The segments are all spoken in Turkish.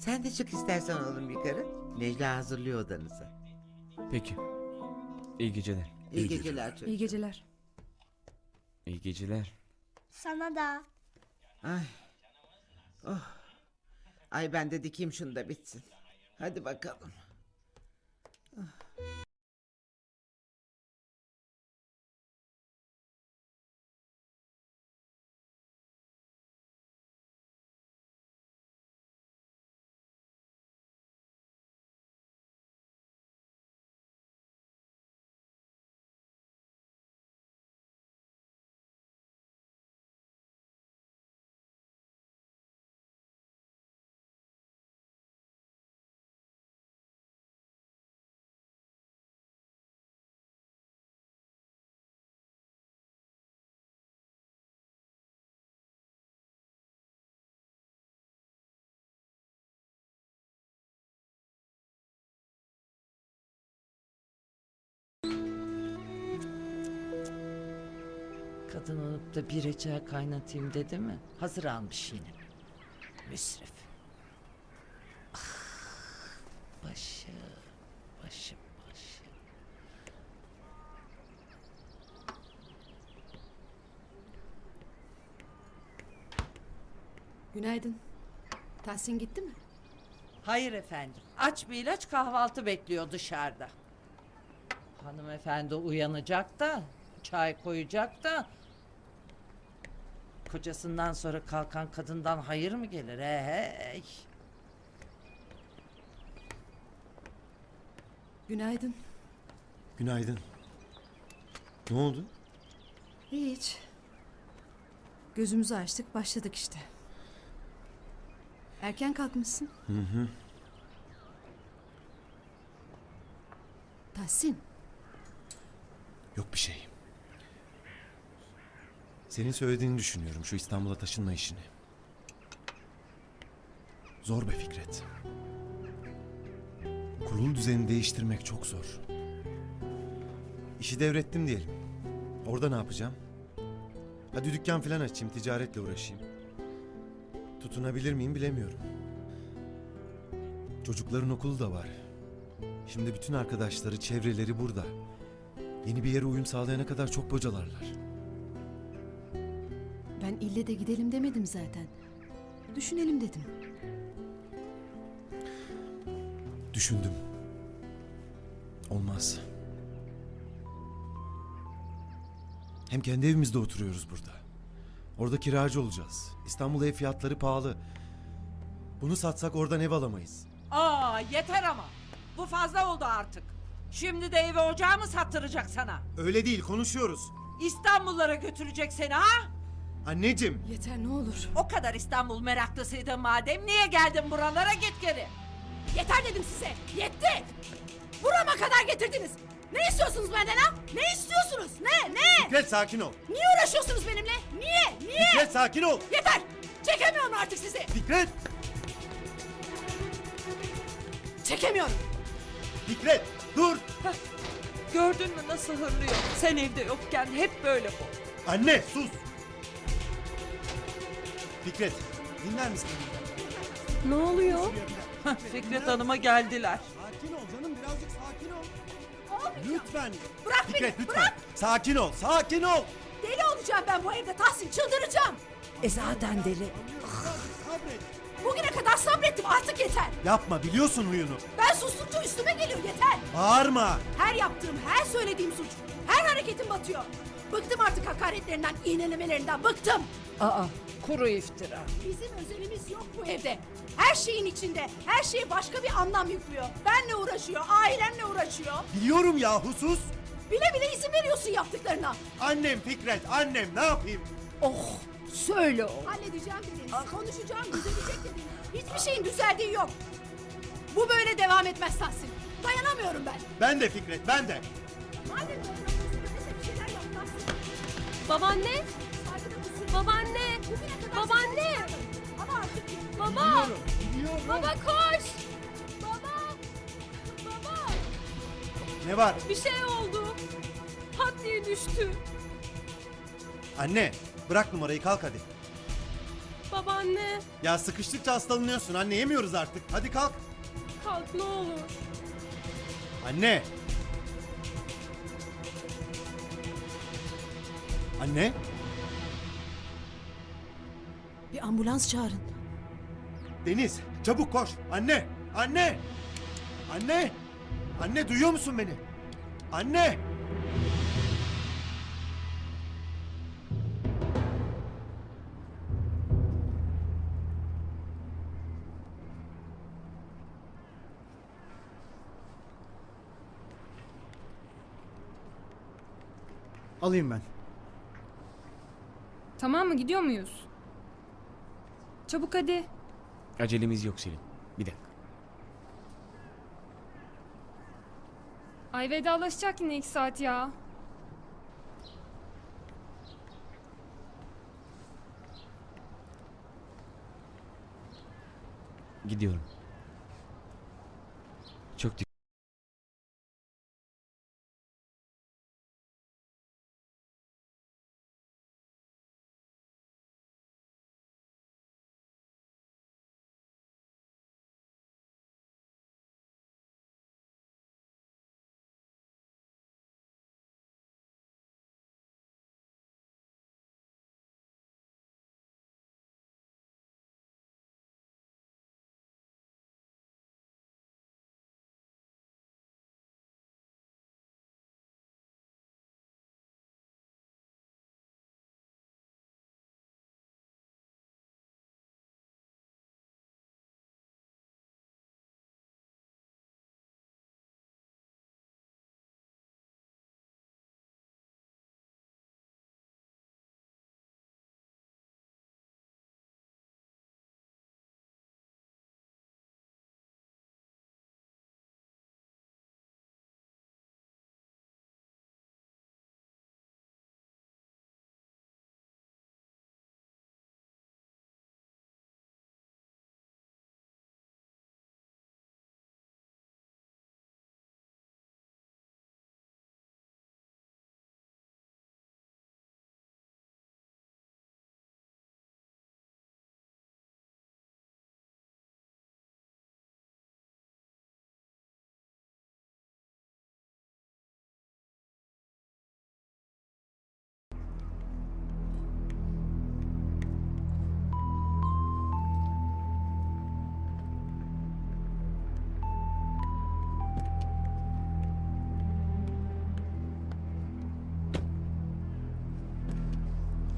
Sen de çık istersen oğlum yukarı. Necla hazırlıyor odanızı. Peki. İyi geceler. İyi, geceler çocuğum. İyi geceler. İyi geceler. Sana da. Ay. Oh. Ay ben de dikeyim şunu da bitsin. Hadi bakalım. Kadın olup da bir reçel kaynatayım dedi mi? Hazır almış yine. Müsrif. Ah, başım, başım, başım. Günaydın. Tahsin gitti mi? Hayır efendim. Aç bir ilaç kahvaltı bekliyor dışarıda. Hanımefendi uyanacak da, çay koyacak da. Kocasından sonra kalkan kadından hayır mı gelir? He hey. Günaydın. Günaydın. Ne oldu? Hiç. Gözümüzü açtık başladık işte. Erken kalkmışsın. Hı hı. Tahsin. Yok bir şey. Senin söylediğini düşünüyorum şu İstanbul'a taşınma işini. Zor be Fikret. Kurul düzenini değiştirmek çok zor. İşi devrettim diyelim. Orada ne yapacağım? Hadi dükkan falan açayım, ticaretle uğraşayım. Tutunabilir miyim bilemiyorum. Çocukların okulu da var. Şimdi bütün arkadaşları, çevreleri burada. Yeni bir yere uyum sağlayana kadar çok bocalarlar. Ben ille de gidelim demedim zaten. Düşünelim dedim. Düşündüm. Olmaz. Hem kendi evimizde oturuyoruz burada. Orada kiracı olacağız. İstanbul ev fiyatları pahalı. Bunu satsak oradan ev alamayız. Aa yeter ama. Bu fazla oldu artık. Şimdi de evi ocağı mı sattıracak sana? Öyle değil konuşuyoruz. İstanbullara götürecek seni ha? Anneciğim. Yeter ne olur. O kadar İstanbul meraklısıydın madem niye geldin buralara git geri. Yeter dedim size. Yetti. Burama kadar getirdiniz. Ne istiyorsunuz benden ha? Ne istiyorsunuz? Ne? Ne? Fikret sakin ol. Niye uğraşıyorsunuz benimle? Niye? Niye? Fikret sakin ol. Yeter. Çekemiyorum artık sizi. Fikret. Çekemiyorum. Fikret dur. Gördün mü nasıl hırlıyor? Sen evde yokken hep böyle bu. Anne sus. Fikret dinler misin? Ne oluyor? Fikret Hanım'a geldiler. Sakin ol canım birazcık sakin ol. Lütfen. Bırak Fikret beni. lütfen. Bırak. Sakin ol sakin ol. Deli olacağım ben bu evde Tahsin. Çıldıracağım. E zaten deli. Sabret. Bugüne kadar sabrettim artık yeter. Yapma biliyorsun huyunu. Ben sustukça üstüme geliyor yeter. Bağırma. Her yaptığım, her söylediğim suç. Her hareketim batıyor. Bıktım artık hakaretlerinden, iğnelemelerinden bıktım. Aa kuru iftira. Bizim özelimiz yok bu evde. Her şeyin içinde, her şeye başka bir anlam yüklüyor. Benle uğraşıyor, ailemle uğraşıyor. Biliyorum ya husus. Bile bile izin veriyorsun yaptıklarına. Annem Fikret annem ne yapayım? Oh söyle o. Halledeceğim dediniz, konuşacağım, düzelecek dediniz. Hiçbir şeyin düzeldiği yok. Bu böyle devam etmez Tahsin. Dayanamıyorum ben. Ben de Fikret ben de. Madem Babaanne, babaanne, babaanne, baba, baba koş. Baba, baba, Ne var? bir şey oldu. Pat diye düştü. Anne bırak numarayı kalk hadi. Babaanne. Ya sıkıştıkça hastalanıyorsun anne yemiyoruz artık. Hadi kalk. Kalk ne olur. Anne. Anne. Bir ambulans çağırın. Deniz çabuk koş. Anne. Anne. Anne. Anne duyuyor musun beni? Anne. Alayım ben. Tamam mı gidiyor muyuz? Çabuk hadi. Acelemiz yok Selin. Bir dakika. Ay vedalaşacak yine iki saat ya. Gidiyorum.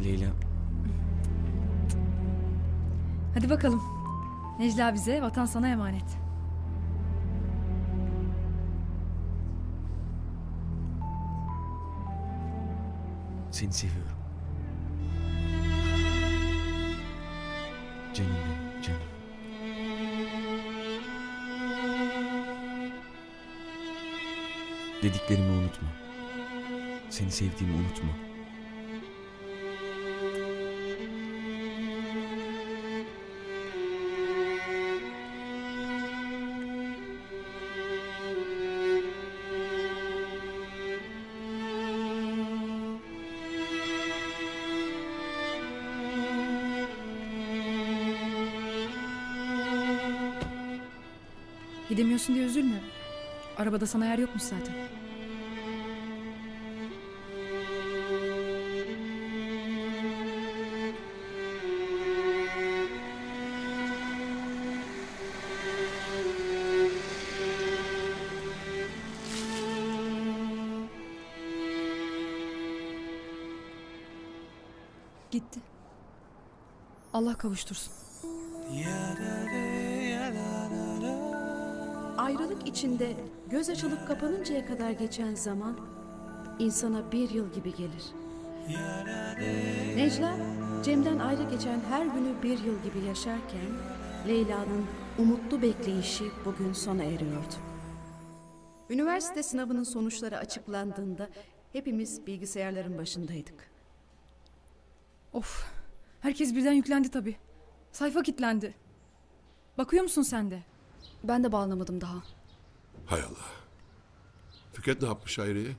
Leyla Hadi bakalım. Necla bize, vatan sana emanet. seni seviyorum. Canım benim canım. Dediklerimi unutma. Seni sevdiğimi unutma. Gidemiyorsun diye üzülme. Arabada sana yer yokmuş zaten. Gitti. Allah kavuştursun. Ayrılık içinde göz açılıp kapanıncaya kadar geçen zaman insana bir yıl gibi gelir. Necla, Cem'den ayrı geçen her günü bir yıl gibi yaşarken Leyla'nın umutlu bekleyişi bugün sona eriyordu. Üniversite sınavının sonuçları açıklandığında hepimiz bilgisayarların başındaydık. Of. Herkes birden yüklendi tabii. Sayfa kilitlendi. Bakıyor musun sen de? Ben de bağlamadım daha. Hay Allah. Fikret ne yapmış Hayriye?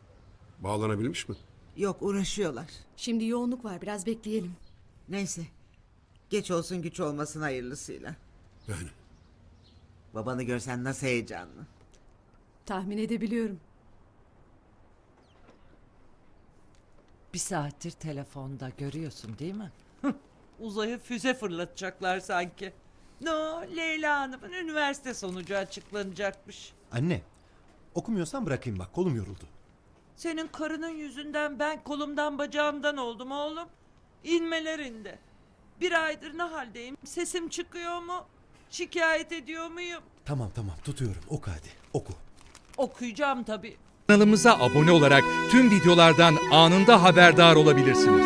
Bağlanabilmiş mi? Yok uğraşıyorlar. Şimdi yoğunluk var biraz bekleyelim. Neyse. Geç olsun güç olmasın hayırlısıyla. Yani Babanı görsen nasıl heyecanlı. Tahmin edebiliyorum. Bir saattir telefonda görüyorsun değil mi? Uzaya füze fırlatacaklar sanki. No, Leyla Hanım'ın üniversite sonucu açıklanacakmış. Anne, okumuyorsan bırakayım bak kolum yoruldu. Senin karının yüzünden ben kolumdan bacağımdan oldum oğlum. İnmelerinde. Bir aydır ne haldeyim? Sesim çıkıyor mu? Şikayet ediyor muyum? Tamam tamam tutuyorum oku hadi oku. Okuyacağım tabii. Kanalımıza abone olarak tüm videolardan anında haberdar olabilirsiniz.